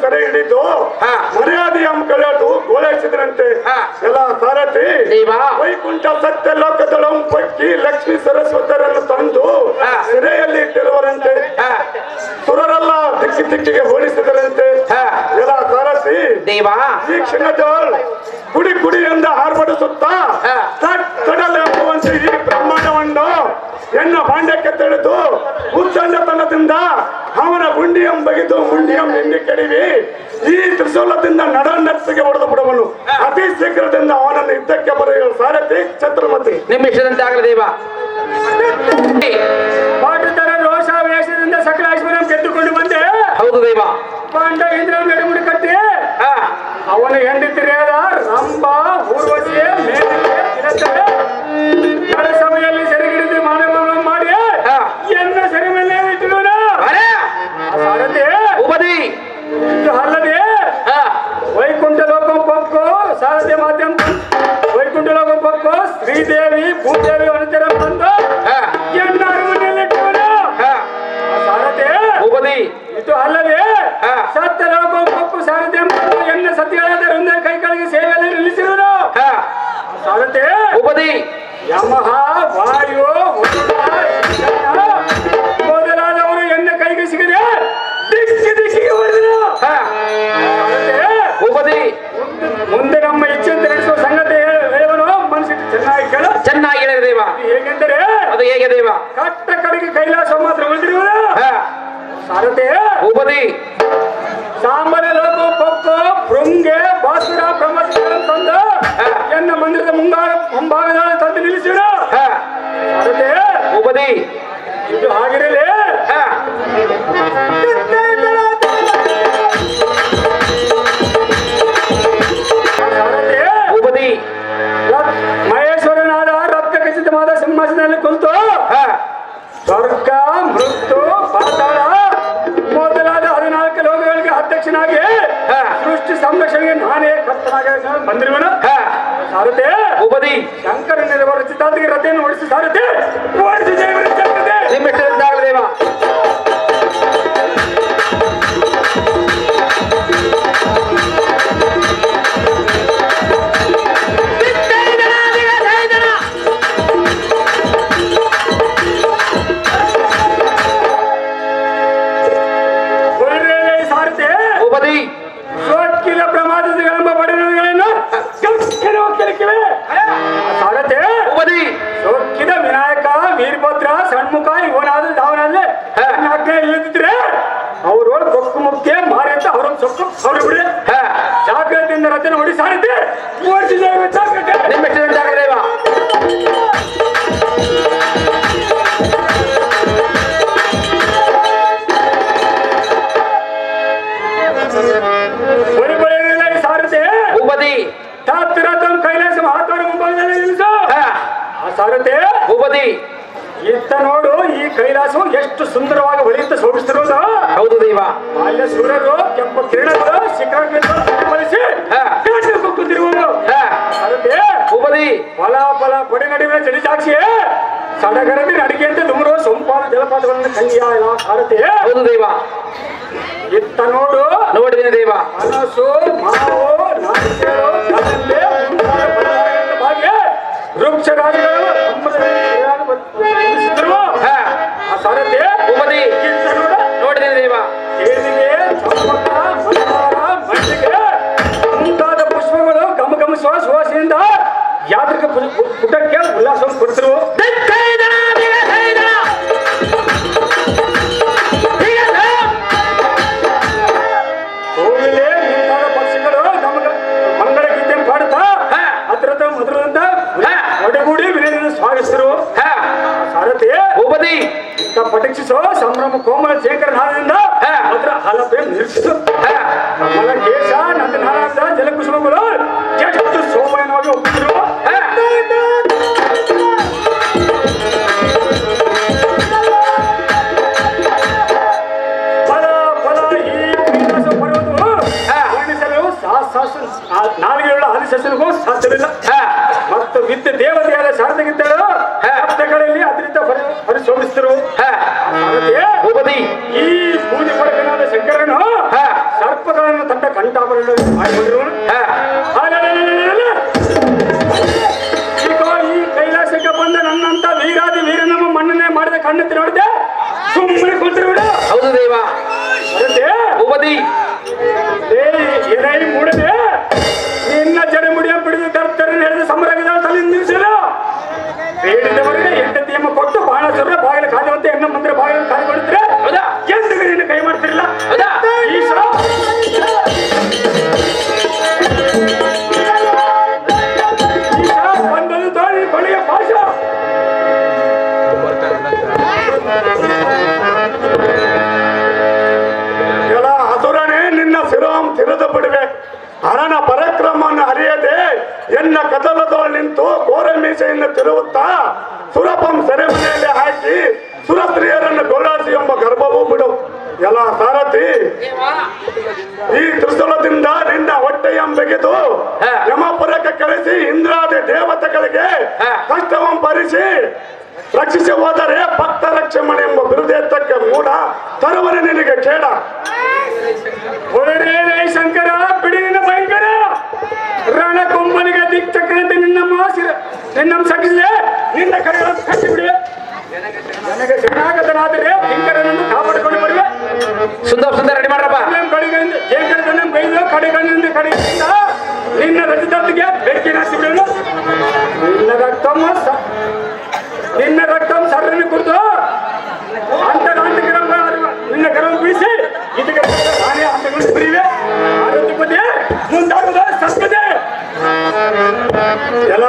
ಸೆರೆ ಹಿಡಿದು ಹಾ. ಮರ್ಯಾದೆಯ ಕಳೆದು ಗೋಳೈಸಿದ್ರಂತೆ. ಎಲ್ಲ ಸಾರಥಿ ವೈಕುಂಠ ಸತ್ಯ ಲೋಕದೊಳಂ ಪಕ್ಕಿ ಲಕ್ಷ್ಮಿ ಸರಸ್ವತರನ್ನು ತಂದು. ಸೆರೆಯಲ್ಲಿ ಇಟ್ಟಿರುವರಂತೆ. ಸುರರೆಲ್ಲ ದಿಕ್ಕಿ ದಿಕ್ಕಿಗೆ ಹೋಲಿಸಿದರಂತೆ. ಎಲ್ಲ ಸಾರಥಿ ಕ್ಷಣದಲ್ಲಿ ಕುಡಿ ಕುಡಿ ಎಂದ ಹಾರ್ಪಡಿಸುತ್ತಾ ಬಗೆದು ಮುಂಡಿಯಂ ನಿನ್ನೆ ಕೆಡಿವಿ ಈ ತ್ರಿಶೂಲದಿಂದ ನಡನೆತ್ತಿಗೆ ಹೊಡೆದು ಬಿಡುವನು. ಅತಿ ಶೀಘ್ರದಿಂದ ಅವನನ್ನು ಯುದ್ಧಕ್ಕೆ ಬರೆಯುವ ಸಾರಥಿ ಛತ್ರಪತಿ. ನಿಮಿಷದಂತೆ ಆಗಲಿ ದೇವ. ಪಾಟತರ ರೋಷ ವೇಷದಿಂದ ಸಕಲ ಐಶ್ವರ್ಯ ಗೆದ್ದುಕೊಂಡು ಬಂದೆ. ಹೌದು ದೇವ. ಪಾಂಡ ಇಂದ್ರ ನಡುಮುಡಿ ಕಟ್ಟಿ. ಅವನು ಹೆಂಡತಿರಿಯಾದ உதவி ಕೈಲಾಸ ಮಾತ್ರ ಉಳಿದಿರುವುದು ಹಾ. ಸಾರಥಿ. ಉಪದಿ ಸಾಂಬರ ಲೋಕ ಪಕ್ಕ ಭೃಂಗೆ ಬಾಸುರ ಬ್ರಹ್ಮಸ್ವರ ತಂದು. ಎನ್ನ ಮಂದಿರದ ಮುಂಗಾರ ಮುಂಭಾಗದಲ್ಲಿ ತಂದು ನಿಲ್ಲಿಸಿರು ಹಾ. ಸಾರಥಿ. ಉಪದಿ ಇದು ಆಗಿರಲಿ ಬಂದಿರುವನು? ಹಾ. ಸಾರಥಿ ಉಪದಿ ಶಂಕರ ನಿರ್ವಹಿಸಿದಾದಿಗೆ ರಥೆಯನ್ನು ಓಡಿಸಿ ಸಾರಥಿ ಕೊಕ್ಕು ಮಾರಿ ಅಂತ ಅವರ ಸ್ವಲ್ಪ ಅವ್ರು ಬಿಡಿ ಹಾ. ಜಾಗ್ರತೆಯಿಂದ ರಚನೆ ಹೊಡಿ ಸಾರಿದ್ದೆ ಓಡಿಸಿ ಜಯವನ್ನು ಜಾಗ್ರತೆ. ನಿಮ್ಮ ಇಷ್ಟದಂತೆ ಆಗಲಿ ದೇವ. ಇತ್ತ ನೋಡು ಈ ಕೈಲಾಸವು ಎಷ್ಟು ಸುಂದರವಾಗಿ ಹೊಲಿಯುತ್ತ ಶೋಭಿಸ್ತಿರುವುದು ಹೌದು ದೈವ. ಅಲ್ಲ ಸೂರ್ಯರು ಕೆಂಪು ಕಿರಣಗಳು ಶಿಖರಗಳಿಸಿ ಉಪದಿ ಫಲ ಫಲ ಕೊಡಿ ನಡುವೆ ಜಡಿಸಾಕ್ಷಿ ಸಡಗರದಿ ಅಡಿಗೆಯಂತೆ ದುಮರು ಸೊಂಪಾದ ಜಲಪಾತಗಳನ್ನು ಕಂಡಿಯ ಸಾರಥಿ. ಹೌದು ದೈವ. ಇತ್ತ ನೋಡು ನೋಡಿದಿನ ದೈವ. ಮನಸ್ಸು ಮಾವು It's ಏನೈ ಮೂಡದೆ ದೇವತೆಗಳಿಗೆ ಕಷ್ಟವನ್ನು ಕಷ್ಟವಂ ಭರಿಸಿ ರಕ್ಷಿಸಿ ಹೋದರೆ ಭಕ್ತ ರಕ್ಷಣೆ ಎಂಬ ಬಿರುದೇತಕ್ಕೆ ಮೂಡ ತರುವರೆ ನಿನಗೆ ಕೇಡ ಹೊರಡೇ ಶಂಕರ ಬಿಡಿ ನಿನ್ನ ಭಯಂಕರ. ರಣ ಕೊಂಬನಿಗೆ ದಿಕ್ತಕ್ಕಂತೆ ನಿನ್ನ ಮಾಸಿರ ನಿನ್ನ ಸಗಿಸಿದೆ ನಿನ್ನ ಕಡೆಗಳ ಕಟ್ಟಿ ಬಿಡಿ. ನನಗೆ ಶರಣಾಗತನಾದರೆ ಕಿಂಕರನನ್ನು ಕಾಪಾಡಿಕೊಂಡು ಬರುವೆ. ಸುಂದರ ಸುಂದರ ರೆಡಿ ಮಾಡ್ರಪ್ಪ. ಕಡೆಗಳಿಂದ ಜೇಕರದನ್ನ ಬೈದು ಕಡೆಗಳಿಂದ ನಿನ್ನ ರಕ್ತಂ ಸರ್ರನ್ನು ಕುರಿತು. ಅಂತ ನಿನ್ನ ಗರ್ವ ಬೀಸಿ, ಇದಕ್ಕೆ ನಾನೇ ಹಂತಗಳನ್ನು ಬಿರಿವೆ ಆರೋಗ್ಯಪತಿ ಮುಂದಾಗುದ ಸತ್ಯತೆ ಎಲ್ಲ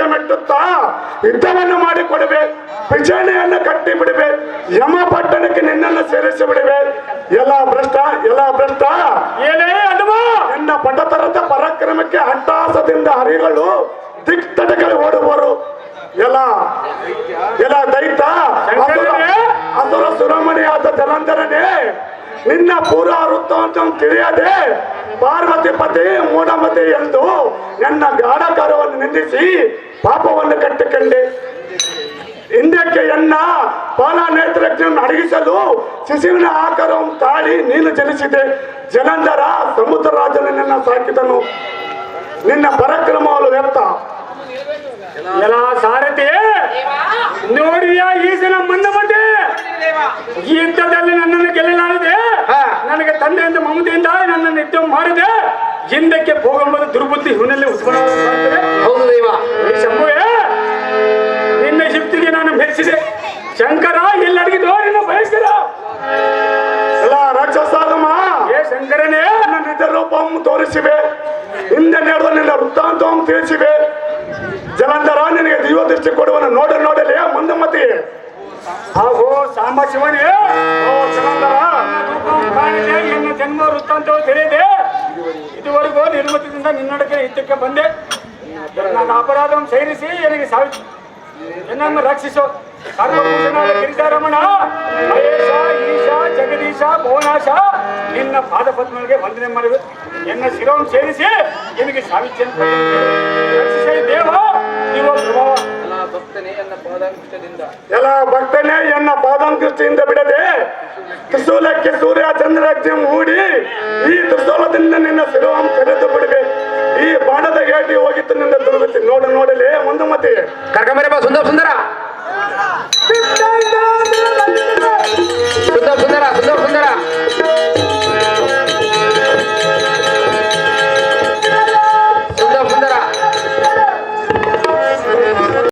ಸಿಟ್ಟಿಗೆ ಮೆಟ್ಟುತ್ತಾ ಯುದ್ಧವನ್ನು ಮಾಡಿಕೊಡುವೆ ವಿಚಾರಣೆಯನ್ನು ಕಟ್ಟಿ ಬಿಡುವೆ ಯಮ ಪಟ್ಟಣಕ್ಕೆ ನಿನ್ನನ್ನು ಸೇರಿಸಿ ಬಿಡುವೆ ಎಲ್ಲ ಭ್ರಷ್ಟ ಎಲ್ಲ ಭ್ರಷ್ಟ. ಏನೇ ಅನುಭವ? ನಿನ್ನ ಪಟತರದ ಪರಾಕ್ರಮಕ್ಕೆ ಹಟ್ಟಾಸದಿಂದ ಹರಿಗಳು ದಿಕ್ತಟಗಳು ಓಡುವರು ಎಲ್ಲ ಎಲ್ಲ ದೈತ ಅದರ ಅಸುರ ಸುರಮಣಿಯಾದ ಜಲಂಧರನೇ ನಿನ್ನ ಪೂರ ವೃತ್ತವಂತ ತಿಳಿಯದೆ ಪಾರ್ವತಿ ಪತಿ ಮೂಢಮತಿ ಎಂದು ನನ್ನ ಗಾಢಕಾರವನ್ನು ನಿಂದಿಸಿ ಪಾಪವನ್ನು ಕಟ್ಟಿಕೊಂಡೆ ಹಿಂದಕ್ಕೆ ಎನ್ನ ಪಾಲ ನೇತ್ರಜ್ಞನ್ನು ಅಡಗಿಸಲು ಶಿಶುವಿನ ಆಕಾರವನ್ನು ತಾಳಿ ನೀನು ಜನಿಸಿದೆ. ಜನಂದರ ಸಮುದ್ರ ರಾಜನು ನಿನ್ನ ಸಾಕಿದನು. ನಿನ್ನ ಪರಾಕ್ರಮವನ್ನು ವ್ಯಕ್ತ ಎಲ್ಲ ಸಾರಥಿ ನೋಡಿಯ ಮುಂದೆ ಮಂದಮತೆ? ಈ ಯುದ್ಧದಲ್ಲಿ ನನ್ನನ್ನು ಗೆಲ್ಲಲಾರದೆ ನನಗೆ ತಂದೆಯಿಂದ ಮಮತೆಯಿಂದ ನನ್ನನ್ನು ಯುದ್ಧ ಮಾಡಿದೆ. ಹಿಂದಕ್ಕೆ ಹೋಗಂಬುದು ದುರ್ಬುದ್ಧಿ ಇವನಲ್ಲಿ ಉತ್ಪನ್ನ ತೋರಿಸಿವೆ. ಹಿಂದೆ ನಡೆದ ನಿನ್ನ ವೃತ್ತಾಂತವನ್ನು ತಿಳಿಸಿವೆ. ಜಲಂಧರ ನಿನಗೆ ದೈವ ದೃಷ್ಟಿ ಕೊಡುವನು. ನೋಡ ನೋಡಲಿ ಮುಂದೆ ಮತಿ ಸಾಂಬ ಶಿವನೇ. ನನ್ನ ಜನ್ಮ ವೃತ್ತಾಂತವು ತಿಳಿದೆ. ಇದುವರೆಗೂ ನಿರ್ಮತಿಯಿಂದ ನಿನ್ನಡಕ್ಕೆ ಹಿತಕ್ಕೆ ಬಂದೆ. ನನ್ನ ಅಪರಾಧವನ್ನು ಸೇರಿಸಿ ನನಗೆ ಸಾವಿ ನನ್ನನ್ನು ರಕ್ಷಿಸು. ಗಿರಿಜಾರಮಣ. ಮಹೇಶ, ಈಶಾ, ಜಗದೀಶ, ಭುವನಾಶ. ನಿನ್ನ ಪಾದ ಪದ್ಮಗಳಿಗೆ ವಂದನೆ ಮಾಡಿದೆ ಎನ್ನ ಶಿರವನ್ನು ಸೇರಿಸಿ ನಿನಗೆ ಸಾವಿತ್ಯ ದೇವ ನೀವು ಪ್ರಭಾವ. ಎಲ್ಲ ಭಕ್ತನೇ ಎನ್ನ ಪಾದಾಂಕೃಷ್ಟಿಯಿಂದ ಬಿಡದೆ ತ್ರಿಶೂಲಕ್ಕೆ ಸೂರ್ಯ ಚಂದ್ರಕ್ಕೆ ಮೂಡಿ ಈ ತ್ರಿಶೂಲದಿಂದ ನಿನ್ನ ಶಿರವನ್ನು ತೆರೆದು ಬಿಡಬೇಕು ಈ ಬಾಣದ ಗೇಟಿ ಹೋಗಿತ್ತು ನಿನ್ನ ದುರ್ಗತಿ ನೋಡು ನೋಡಲಿ ಕನಕಮೇಲೆ ಬಾ ಸುಂದರ ಸುಂದರ. ಸುಂದರ ಸುಂದರ ಸುಂದರ ಸುಂದರ.